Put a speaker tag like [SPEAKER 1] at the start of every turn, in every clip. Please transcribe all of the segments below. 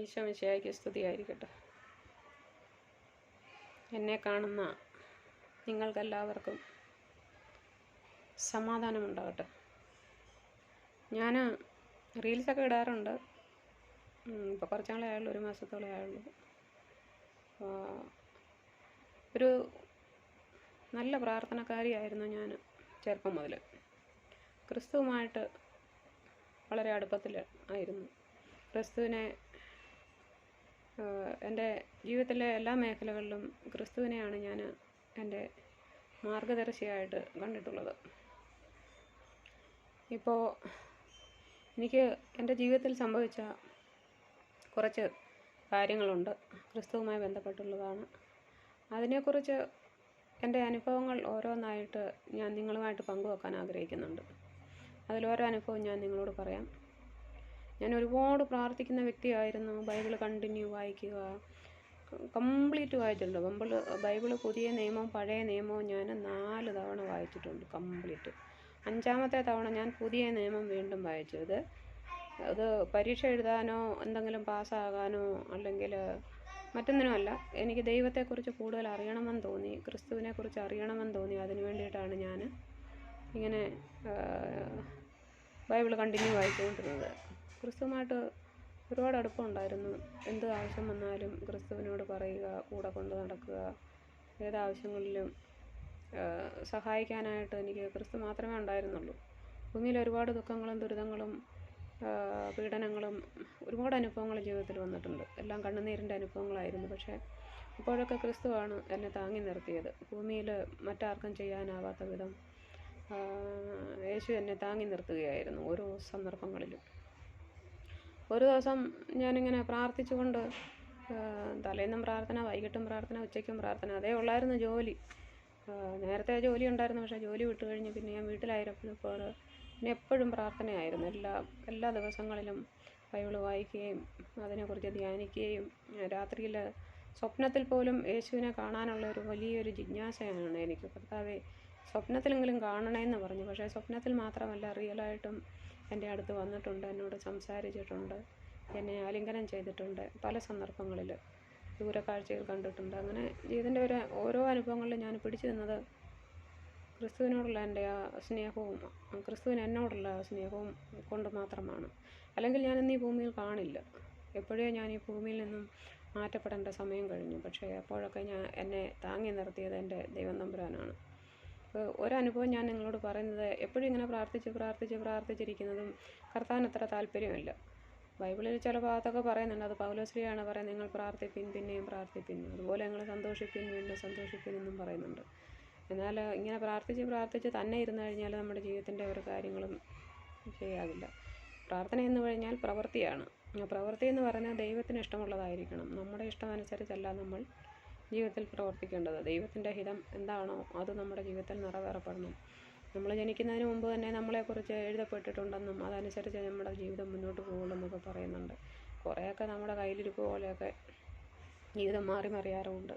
[SPEAKER 1] ഈശോ മിശിഹായ്ക്ക് സ്തുതിയായിരിക്കട്ടെ. എന്നെ കാണുന്ന നിങ്ങൾക്കെല്ലാവർക്കും സമാധാനമുണ്ടാകട്ടെ. ഞാൻ റീൽസൊക്കെ ഇടാറുണ്ട്. ഇപ്പോൾ കുറച്ച് നാളെ ആയുള്ളൂ ഒരു മാസത്തോളം ആയുള്ളൂ. ഒരു നല്ല പ്രാർത്ഥനക്കാരിയായിരുന്നു ഞാൻ ചെറുപ്പം മുതൽ ക്രിസ്തുവുമായിട്ട് വളരെ അടുപ്പത്തിൽ ആയിരുന്നു. ക്രിസ്തുവിനെ എന്റെ ജീവിതത്തിലെ എല്ലാ മേഖലകളിലും ക്രിസ്തുവിനെയാണ് ഞാൻ എന്റെ മാർഗദർശിയായിട്ട് കണ്ടിട്ടുള്ളത്. ഇപ്പോൾ എനിക്ക് എന്റെ ജീവിതത്തിൽ സംഭവിച്ച കുറച്ച് കാര്യങ്ങളുണ്ട്. ക്രിസ്തുവുമായി ബന്ധപ്പെട്ടുള്ളതാണ്. അതിനെക്കുറിച്ച് എന്റെ അനുഭവങ്ങൾ ഓരോന്നായിട്ട് ഞാൻ നിങ്ങളുമായിട്ട് പങ്കുവെക്കാൻ ആഗ്രഹിക്കുന്നുണ്ട്. അതിലോരോ അനുഭവം ഞാൻ നിങ്ങളോട് പറയാം. ഞാൻ ഒരുപാട് പ്രാർത്ഥിക്കുന്ന വ്യക്തിയായിരുന്നു. ബൈബിൾ കണ്ടിന്യൂ വായിക്കുക. കംപ്ലീറ്റ് വായിച്ചിട്ടുണ്ട്. ബൈബിൾ ബൈബിൾ പുതിയ നിയമവും പഴയ നിയമവും ഞാൻ നാല് തവണ വായിച്ചിട്ടുണ്ട് കംപ്ലീറ്റ്. അഞ്ചാമത്തെ തവണ ഞാൻ പുതിയ നിയമം വീണ്ടും വായിച്ചു ഇത് അത് പരീക്ഷ എഴുതാനോ എന്തെങ്കിലും പാസ്സാകാനോ അല്ലെങ്കിൽ മറ്റൊന്നിനുമല്ല. എനിക്ക് ദൈവത്തെക്കുറിച്ച് കൂടുതൽ അറിയണമെന്ന് തോന്നി ക്രിസ്തുവിനെക്കുറിച്ച് അറിയണമെന്ന് തോന്നി. അതിനു വേണ്ടിയിട്ടാണ് ഞാൻ ഇങ്ങനെ ബൈബിൾ കണ്ടിന്യൂ വായിച്ചുകൊണ്ടിരുന്നത്. ക്രിസ്തുവുമായിട്ട് ഒരുപാട് അടുപ്പമുണ്ടായിരുന്നു. എന്ത് ആവശ്യം വന്നാലും ക്രിസ്തുവിനോട് പറയുക കൂടെ കൊണ്ട് നടക്കുക ഏതാവശ്യങ്ങളിലും സഹായിക്കാനായിട്ട് എനിക്ക് ക്രിസ്തു മാത്രമേ ഉണ്ടായിരുന്നുള്ളൂ. ഭൂമിയിൽ ഒരുപാട് ദുഃഖങ്ങളും ദുരിതങ്ങളും പീഡനങ്ങളും ഒരുപാട് അനുഭവങ്ങൾ ജീവിതത്തിൽ വന്നിട്ടുണ്ട്. എല്ലാം കണ്ണുനീരിന്റെ അനുഭവങ്ങളായിരുന്നു. പക്ഷേ ഇപ്പോഴൊക്കെ ക്രിസ്തുവാണ് എന്നെ താങ്ങി നിർത്തിയത്. ഭൂമിയിൽ മറ്റാർക്കും ചെയ്യാനാവാത്ത വിധം യേശു എന്നെ താങ്ങി നിർത്തുകയായിരുന്നു ഓരോ സന്ദർഭങ്ങളിലും. ഒരു ദിവസം ഞാനിങ്ങനെ പ്രാർത്ഥിച്ചുകൊണ്ട് തലേന്നും പ്രാർത്ഥന വൈകിട്ടും പ്രാർത്ഥന ഉച്ചയ്ക്കും പ്രാർത്ഥന അതേ ഉള്ളായിരുന്നു ജോലി. നേരത്തെ ജോലി ഉണ്ടായിരുന്നു പക്ഷേ ജോലി വിട്ട് കഴിഞ്ഞ് പിന്നെ ഞാൻ വീട്ടിലായിരുന്നപ്പോൾ പിന്നെ എപ്പോഴും പ്രാർത്ഥനയായിരുന്നു. എല്ലാ എല്ലാ ദിവസങ്ങളിലും ബൈബിൾ വായിക്കുകയും അതിനെക്കുറിച്ച് ധ്യാനിക്കുകയും രാത്രിയിൽ സ്വപ്നത്തിൽ പോലും യേശുവിനെ കാണാനുള്ള ഒരു വലിയൊരു ജിജ്ഞാസയാണ് എനിക്ക്. കർത്താവെ സ്വപ്നത്തിലെങ്കിലും കാണണമെന്ന് പറഞ്ഞു. പക്ഷേ സ്വപ്നത്തിൽ മാത്രമല്ല റിയലായിട്ടും എന്റെ അടുത്ത് വന്നിട്ടുണ്ട് എന്നോട് സംസാരിച്ചിട്ടുണ്ട് എന്നെ ആലിംഗനം ചെയ്തിട്ടുണ്ട് പല സന്ദർഭങ്ങളിൽ. ദൂരക്കാഴ്ചയിൽ കണ്ടിട്ടുണ്ട്. അങ്ങനെ ഇതിന്റെ ഒരു ഓരോ അനുഭവങ്ങളിലും ഞാൻ പിടിച്ചു നിന്നത് ക്രിസ്തുവിനോടുള്ള എന്റെ ആ സ്നേഹവും ക്രിസ്തുവിന് എന്നോടുള്ള സ്നേഹവും കൊണ്ട് മാത്രമാണ്. അല്ലെങ്കിൽ ഞാൻ ഇന്ന് ഈ ഭൂമിയിൽ കാണില്ല. എപ്പോഴേ ഞാൻ ഈ ഭൂമിയിൽ നിന്നും മാറ്റപ്പെടേണ്ട സമയം കഴിഞ്ഞു. പക്ഷേ അപ്പോഴൊക്കെ ഞാൻ എന്നെ താങ്ങി നിർത്തിയത് എന്റെ ദൈവം തമ്പുരാനാണ് ഒരനുഭവം ഞാൻ നിങ്ങളോട് പറയുന്നത് എപ്പോഴും ഇങ്ങനെ പ്രാർത്ഥിച്ച് പ്രാർത്ഥിച്ച് പ്രാർത്ഥിച്ചിരിക്കുന്നതും കർത്താവിന് അത്ര താല്പര്യമില്ല. ബൈബിളിൽ ചില ഭാഗത്തൊക്കെ പറയുന്നുണ്ട് അത് പൗലോശ്രീയാണ് പറയുന്നത് നിങ്ങൾ പ്രാർത്ഥിപ്പിൻ പിന്നെയും പ്രാർത്ഥിപ്പിൻ. അതുപോലെ നിങ്ങൾ സന്തോഷിപ്പിൻ വീണ്ടും സന്തോഷിപ്പിൻ എന്നും പറയുന്നുണ്ട്. എന്നാൽ ഇങ്ങനെ പ്രാർത്ഥിച്ച് പ്രാർത്ഥിച്ച് തന്നെ ഇരുന്ന് കഴിഞ്ഞാൽ നമ്മുടെ ജീവിതത്തിന്റെ ഒരു കാര്യങ്ങളും ചെയ്യാവില്ല പ്രാർത്ഥന എന്ന് കഴിഞ്ഞാൽ പ്രവൃത്തിയാണ്. പ്രവൃത്തി എന്ന് പറഞ്ഞാൽ ദൈവത്തിന് ഇഷ്ടമുള്ളതായിരിക്കണം. നമ്മുടെ ഇഷ്ടമനുസരിച്ചല്ല നമ്മൾ ജീവിതത്തിൽ പ്രവർത്തിക്കേണ്ടത്? ദൈവത്തിന്റെ ഹിതം എന്താണോ അത് നമ്മുടെ ജീവിതത്തിൽ നിറവേറപ്പെടണം. നമ്മൾ ജനിക്കുന്നതിന് മുമ്പ് തന്നെ നമ്മളെക്കുറിച്ച് എഴുതപ്പെട്ടിട്ടുണ്ടെന്നും അതനുസരിച്ച് നമ്മുടെ ജീവിതം മുന്നോട്ട് പോകുള്ളൂ എന്നൊക്കെ പറയുന്നുണ്ട്. കുറേയൊക്കെ നമ്മുടെ കയ്യിലിരിപ്പ് പോലെയൊക്കെ ജീവിതം മാറി മറിയാറുമുണ്ട്.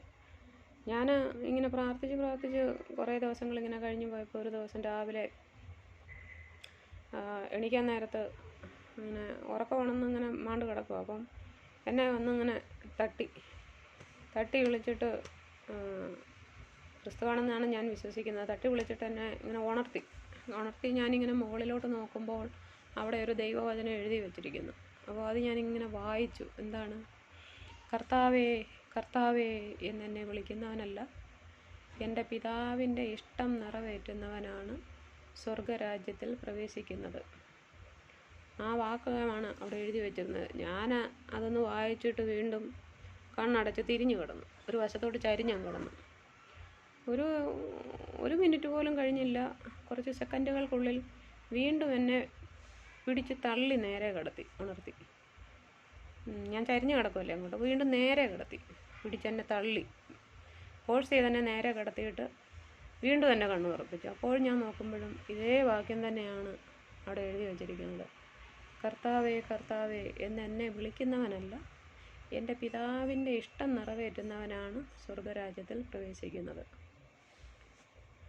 [SPEAKER 1] ഞാൻ ഇങ്ങനെ പ്രാർത്ഥിച്ച് പ്രാർത്ഥിച്ച് കുറേ ദിവസങ്ങൾ ഇങ്ങനെ കഴിഞ്ഞു പോയപ്പോൾ ഒരു ദിവസം രാവിലെ എണീക്കാൻ നേരത്ത് ഇങ്ങനെ ഉറക്കമാണെന്ന് ഇങ്ങനെ മാണ്ട് കിടക്കും അപ്പം എന്നെ വന്നിങ്ങനെ തട്ടി. തട്ടി വിളിച്ചിട്ട് ക്രിസ്തുവാണെന്നാണ് ഞാൻ വിശ്വസിക്കുന്നത്. തട്ടി വിളിച്ചിട്ട് എന്നെ ഇങ്ങനെ ഉണർത്തി. ഉണർത്തി ഞാനിങ്ങനെ മുകളിലോട്ട് നോക്കുമ്പോൾ അവിടെ ഒരു ദൈവവചനം എഴുതി വെച്ചിരിക്കുന്നു. അപ്പോൾ അത് ഞാനിങ്ങനെ വായിച്ചു. എന്താണ്? കർത്താവേ കർത്താവേ എന്നെന്നെ വിളിക്കുന്നവനല്ല. എന്റെ പിതാവിന്റെ ഇഷ്ടം നിറവേറ്റുന്നവനാണ് സ്വർഗരാജ്യത്തിൽ പ്രവേശിക്കുന്നത്. ആ വാക്കുകളാണ് അവിടെ എഴുതി വെച്ചിരുന്നത്. ഞാൻ അതൊന്ന് വായിച്ചിട്ട് വീണ്ടും കണ്ണടച്ച് തിരിഞ്ഞു കിടന്നു. ഒരു വശത്തോട്ട് ചരിഞ്ഞാൻ കിടന്നു. ഒരു ഒരു മിനിറ്റ് പോലും കഴിഞ്ഞില്ല. കുറച്ച് സെക്കൻഡുകൾക്കുള്ളിൽ വീണ്ടും എന്നെ പിടിച്ച് തള്ളി നേരെ കിടത്തി ഉണർത്തി. ഞാൻ ചരിഞ്ഞു കിടക്കുമല്ലേ അങ്ങോട്ട്? വീണ്ടും നേരെ കിടത്തി. പിടിച്ചെന്നെ തള്ളി. ഫോഴ്സ് ചെയ്തെന്നെ നേരെ കിടത്തിയിട്ട് വീണ്ടും എന്നെ കണ്ണു തുറപ്പിച്ചു. അപ്പോൾ ഞാൻ നോക്കുമ്പോഴും ഇതേ വാക്യം തന്നെയാണ് അവിടെ എഴുതി വച്ചിരിക്കുന്നത്. കർത്താവേ കർത്താവേ എന്ന് എന്നെ വിളിക്കുന്നവനല്ല എന്റെ പിതാവിന്റെ ഇഷ്ടം നിറവേറ്റുന്നവനാണ് സ്വർഗരാജ്യത്തിൽ പ്രവേശിക്കുന്നത്.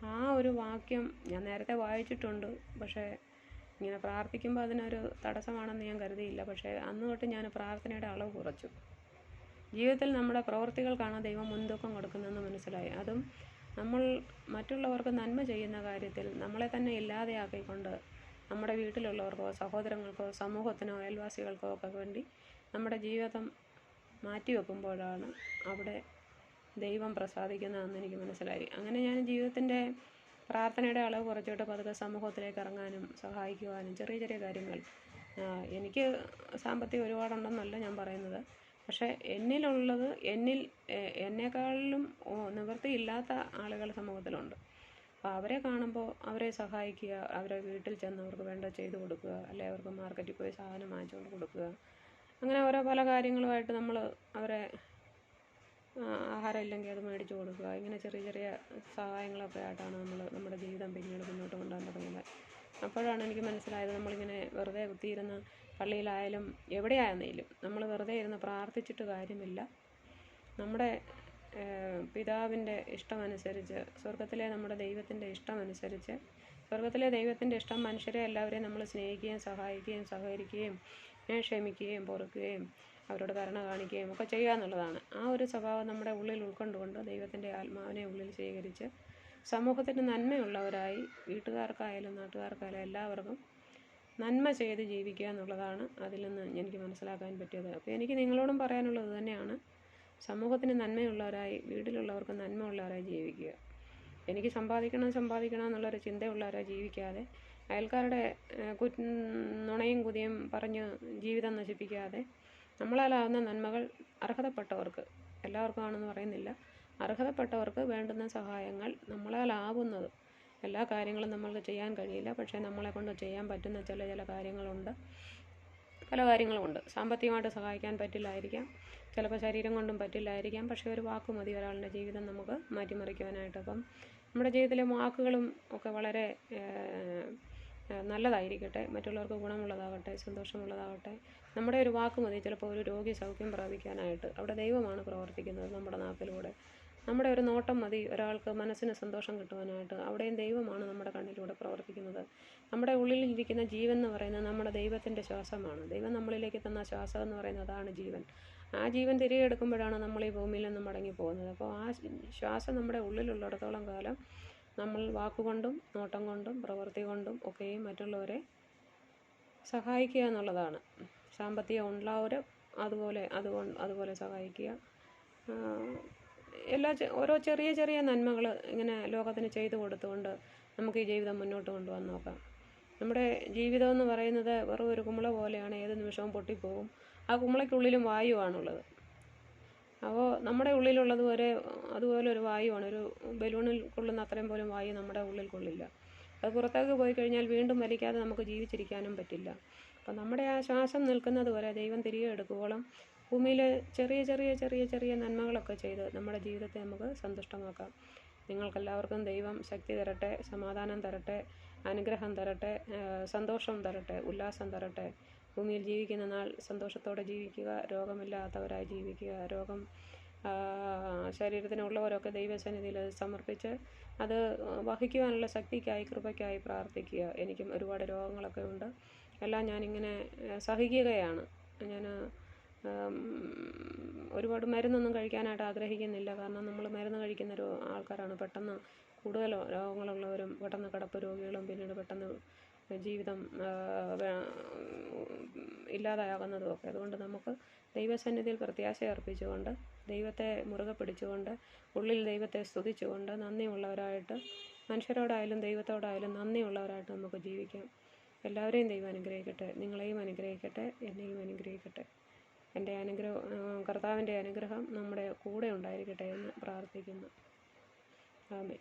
[SPEAKER 1] ആ ഒരു വാക്യം ഞാൻ നേരത്തെ വായിച്ചിട്ടുണ്ട്. പക്ഷേ ഇങ്ങനെ പ്രാർത്ഥിക്കുമ്പോൾ അതിനൊരു തടസ്സമാണെന്ന് ഞാൻ കരുതിയില്ല. പക്ഷേ അന്ന് തൊട്ട് ഞാൻ പ്രാർത്ഥനയുടെ അളവ് കുറച്ചു. ജീവിതത്തിൽ നമ്മുടെ പ്രവൃത്തികൾക്കാണ് ദൈവം മുൻതൂക്കം കൊടുക്കുന്നതെന്ന് മനസ്സിലായി. അതും നമ്മൾ മറ്റുള്ളവർക്ക് നന്മ ചെയ്യുന്ന കാര്യത്തിൽ നമ്മളെ തന്നെ ഇല്ലാതെയാക്കിക്കൊണ്ട് നമ്മുടെ വീട്ടിലുള്ളവർക്കോ സഹോദരങ്ങൾക്കോ സമൂഹത്തിനോ അയൽവാസികൾക്കോ ഒക്കെ വേണ്ടി നമ്മുടെ ജീവിതം മാറ്റിവെക്കുമ്പോഴാണ് അവിടെ ദൈവം പ്രസാദിക്കുന്നതെന്ന് എനിക്ക് മനസ്സിലായി. അങ്ങനെ ഞാൻ ജീവിതത്തിന്റെ പ്രാർത്ഥനയുടെ അളവ് കുറച്ചിട്ട് പതുക്കെ സമൂഹത്തിലേക്ക് ഇറങ്ങാനും സഹായിക്കുവാനും ചെറിയ ചെറിയ കാര്യങ്ങൾ എനിക്ക് സാമ്പത്തികം ഒരുപാടുണ്ടെന്നല്ല ഞാൻ പറയുന്നത്. പക്ഷേ എന്നിലുള്ളത് എന്നിൽ എന്നെക്കാളിലും നിവൃത്തിയില്ലാത്ത ആളുകൾ സമൂഹത്തിലുണ്ട്. അപ്പോൾ അവരെ കാണുമ്പോൾ അവരെ സഹായിക്കുക അവരെ വീട്ടിൽ ചെന്ന് അവർക്ക് വേണ്ട ചെയ്തു കൊടുക്കുക അല്ലെങ്കിൽ അവർക്ക് മാർക്കറ്റിൽ പോയി സാധനം വാങ്ങിച്ചുകൊണ്ട് കൊടുക്കുക അങ്ങനെ ഓരോ പല കാര്യങ്ങളുമായിട്ട് നമ്മൾ അവരെ ആഹാരം ഇല്ലെങ്കിൽ അത് മേടിച്ചു കൊടുക്കുക. ഇങ്ങനെ ചെറിയ ചെറിയ സഹായങ്ങളൊക്കെ ആയിട്ടാണ് നമ്മൾ നമ്മുടെ ജീവിതം പിന്നീട് മുന്നോട്ട് കൊണ്ടുപോകാൻ തുടങ്ങുന്നത് അപ്പോഴാണ് എനിക്ക് മനസ്സിലായത് നമ്മളിങ്ങനെ വെറുതെ കുത്തിയിരുന്ന് പള്ളിയിലായാലും എവിടെയായിരുന്നാലും നമ്മൾ വെറുതെ ഇരുന്ന് പ്രാർത്ഥിച്ചിട്ട് കാര്യമില്ല. നമ്മുടെ പിതാവിന്റെ ഇഷ്ടമനുസരിച്ച് സ്വർഗത്തിലെ നമ്മുടെ ദൈവത്തിന്റെ ഇഷ്ടമനുസരിച്ച് സ്വർഗത്തിലെ ദൈവത്തിന്റെ ഇഷ്ടം മനുഷ്യരെ എല്ലാവരെയും നമ്മൾ സ്നേഹിക്കുകയും സഹായിക്കുകയും സഹകരിക്കുകയും ക്ഷമിക്കുകയും പൊറുക്കുകയും അവരോട് കരുണ കാണിക്കുകയും ഒക്കെ ചെയ്യുക എന്നുള്ളതാണ്. ആ ഒരു സ്വഭാവം നമ്മുടെ ഉള്ളിൽ ഉൾക്കൊണ്ടുകൊണ്ട് ദൈവത്തിന്റെ ആത്മാവിനെ ഉള്ളിൽ സ്വീകരിച്ച് സമൂഹത്തിന് നന്മയുള്ളവരായി വീട്ടുകാർക്കായാലും നാട്ടുകാർക്കായാലും എല്ലാവർക്കും നന്മ ചെയ്ത് ജീവിക്കുക എന്നുള്ളതാണ് അതിൽ നിന്ന് എനിക്ക് മനസ്സിലാക്കാൻ പറ്റിയത്. അപ്പോൾ എനിക്ക് നിങ്ങളോടും പറയാനുള്ളത് തന്നെയാണ് സമൂഹത്തിന് നന്മയുള്ളവരായി വീട്ടിലുള്ളവർക്ക് നന്മയുള്ളവരായി ജീവിക്കുക. എനിക്ക് സമ്പാദിക്കണം സമ്പാദിക്കണം എന്നുള്ളൊരു ചിന്തയുള്ളവരായി ജീവിക്കാതെ അയൽക്കാരുടെ നുണയും കുതിയും പറഞ്ഞ് ജീവിതം നശിപ്പിക്കാതെ നമ്മളാലാവുന്ന നന്മകൾ അർഹതപ്പെട്ടവർക്ക് എല്ലാവർക്കും ആണെന്ന് പറയുന്നില്ല അർഹതപ്പെട്ടവർക്ക് വേണ്ടുന്ന സഹായങ്ങൾ നമ്മളാലാവുന്നത്. എല്ലാ കാര്യങ്ങളും നമ്മൾക്ക് ചെയ്യാൻ കഴിയില്ല. പക്ഷേ നമ്മളെ കൊണ്ട് ചെയ്യാൻ പറ്റുന്ന ചില ചില കാര്യങ്ങളുണ്ട്. പല കാര്യങ്ങളുമുണ്ട്. സാമ്പത്തികമായിട്ട് സഹായിക്കാൻ പറ്റില്ലായിരിക്കാം. ചിലപ്പോൾ ശരീരം കൊണ്ടും പറ്റില്ലായിരിക്കാം. പക്ഷേ ഒരു വാക്ക് മതി ഒരാളുടെ ജീവിതം നമുക്ക് മാറ്റിമറിക്കുവാനായിട്ട്. അപ്പം നമ്മുടെ ജീവിതത്തിലെ വാക്കുകളും ഒക്കെ വളരെ നല്ലതായിരിക്കട്ടെ മറ്റുള്ളവർക്ക് ഗുണമുള്ളതാവട്ടെ സന്തോഷമുള്ളതാവട്ടെ നമ്മുടെ ഒരു വാക്ക് മതി ചിലപ്പോൾ ഒരു രോഗി സൗഖ്യം പ്രാപിക്കാനായിട്ട്. അവിടെ ദൈവമാണ് പ്രവർത്തിക്കുന്നത് നമ്മുടെ നാക്കിലൂടെ. നമ്മുടെ ഒരു നോട്ടം മതി ഒരാൾക്ക് മനസ്സിന് സന്തോഷം കിട്ടുവാനായിട്ട്. അവിടെയും ദൈവമാണ് നമ്മുടെ കണ്ണിലൂടെ പ്രവർത്തിക്കുന്നത്. നമ്മുടെ ഉള്ളിൽ ഇരിക്കുന്ന ജീവൻ എന്ന് പറയുന്നത് നമ്മുടെ ദൈവത്തിന്റെ ശ്വാസമാണ്. ദൈവം നമ്മളിലേക്ക് തന്ന ശ്വാസം എന്ന് പറയുന്നത് അതാണ് ജീവൻ. ആ ജീവൻ തിരികെ എടുക്കുമ്പോഴാണ് നമ്മൾ ഈ ഭൂമിയിൽ നിന്ന് മടങ്ങി പോകുന്നത് അപ്പോൾ ആ ശ്വാസം നമ്മുടെ ഉള്ളിലുള്ളിടത്തോളം കാലം നമ്മൾ വാക്കുകൊണ്ടും നോട്ടം കൊണ്ടും പ്രവൃത്തി കൊണ്ടും ഒക്കെയും മറ്റുള്ളവരെ സഹായിക്കുക എന്നുള്ളതാണ്. സാമ്പത്തികം ഉള്ളവർ അതുപോലെ അതുകൊണ്ട് അതുപോലെ സഹായിക്കുക. എല്ലാ ഓരോ ചെറിയ ചെറിയ നന്മകൾ ഇങ്ങനെ ലോകത്തിന് ചെയ്തു കൊടുത്തുകൊണ്ട് നമുക്ക് ഈ ജീവിതം മുന്നോട്ട് കൊണ്ടുപോകാൻ നോക്കാം. നമ്മുടെ ജീവിതം എന്ന് പറയുന്നത് വെറും ഒരു കുമ്പള പോലെയാണ്. ഏത് നിമിഷവും പൊട്ടിപ്പോകും ആ കുമ്പളയ്ക്കുള്ളിലും വായുവാണുള്ളത്. അപ്പോൾ നമ്മുടെ ഉള്ളിലുള്ളത് വരെ അതുപോലെ ഒരു വായുവാണ്. ഒരു ബലൂണിൽ കൊള്ളുന്ന അത്രയും പോലും വായു നമ്മുടെ ഉള്ളിൽ കൊള്ളില്ല. അത് പുറത്തേക്ക് പോയി കഴിഞ്ഞാൽ വീണ്ടും വലിക്കാതെ നമുക്ക് ജീവിച്ചിരിക്കാനും പറ്റില്ല. അപ്പം നമ്മുടെ ആ ശ്വാസം നിൽക്കുന്നത് വരെ ദൈവം തിരികെ എടുക്കുവോളം ഭൂമിയിൽ ചെറിയ ചെറിയ ചെറിയ ചെറിയ നന്മകളൊക്കെ ചെയ്ത് നമ്മുടെ ജീവിതത്തെ നമുക്ക് സന്തുഷ്ടമാക്കാം. നിങ്ങൾക്കെല്ലാവർക്കും ദൈവം ശക്തി തരട്ടെ സമാധാനം തരട്ടെ അനുഗ്രഹം തരട്ടെ സന്തോഷം തരട്ടെ ഉല്ലാസം തരട്ടെ. ഭൂമിയിൽ ജീവിക്കുന്ന നാൾ സന്തോഷത്തോടെ ജീവിക്കുക രോഗമില്ലാത്തവരായി ജീവിക്കുക രോഗം ശരീരത്തിനുള്ളവരൊക്കെ ദൈവസന്നിധിയിൽ സമർപ്പിച്ച് അത് വഹിക്കുവാനുള്ള ശക്തിക്കായി കൃപയ്ക്കായി പ്രാർത്ഥിക്കുക. എനിക്കും ഒരുപാട് രോഗങ്ങളൊക്കെ ഉണ്ട്. എല്ലാം ഞാനിങ്ങനെ സഹിക്കുകയാണ്. ഞാൻ ഒരുപാട് മരുന്നൊന്നും കഴിക്കാനായിട്ട് ആഗ്രഹിക്കുന്നില്ല. കാരണം നമ്മൾ മരുന്ന് കഴിക്കുന്ന ആൾക്കാരാണ്. പെട്ടെന്ന് കൂടുതൽ രോഗങ്ങളുള്ളവരും പെട്ടെന്ന് കിടപ്പ് രോഗികളും പിന്നീട് പെട്ടെന്ന് ജീവിതം ഇല്ലാതാകുന്നതും ഒക്കെ അതുകൊണ്ട് നമുക്ക് ദൈവസന്നിധിയിൽ പ്രത്യാശ അർപ്പിച്ചുകൊണ്ട് ദൈവത്തെ മുറുകെ പിടിച്ചുകൊണ്ട് ഉള്ളിൽ ദൈവത്തെ സ്തുതിച്ചുകൊണ്ട് നന്ദിയുള്ളവരായിട്ട് മനുഷ്യരോടായാലും ദൈവത്തോടായാലും നന്ദിയുള്ളവരായിട്ട് നമുക്ക് ജീവിക്കാം. എല്ലാവരെയും ദൈവം അനുഗ്രഹിക്കട്ടെ. നിങ്ങളെയും അനുഗ്രഹിക്കട്ടെ. എന്നെയും അനുഗ്രഹിക്കട്ടെ. എന്റെ അനുഗ്രഹം കർത്താവിന്റെ അനുഗ്രഹം നമ്മുടെ കൂടെ ഉണ്ടായിരിക്കട്ടെ എന്ന് പ്രാർത്ഥിക്കുന്നു. ആമേ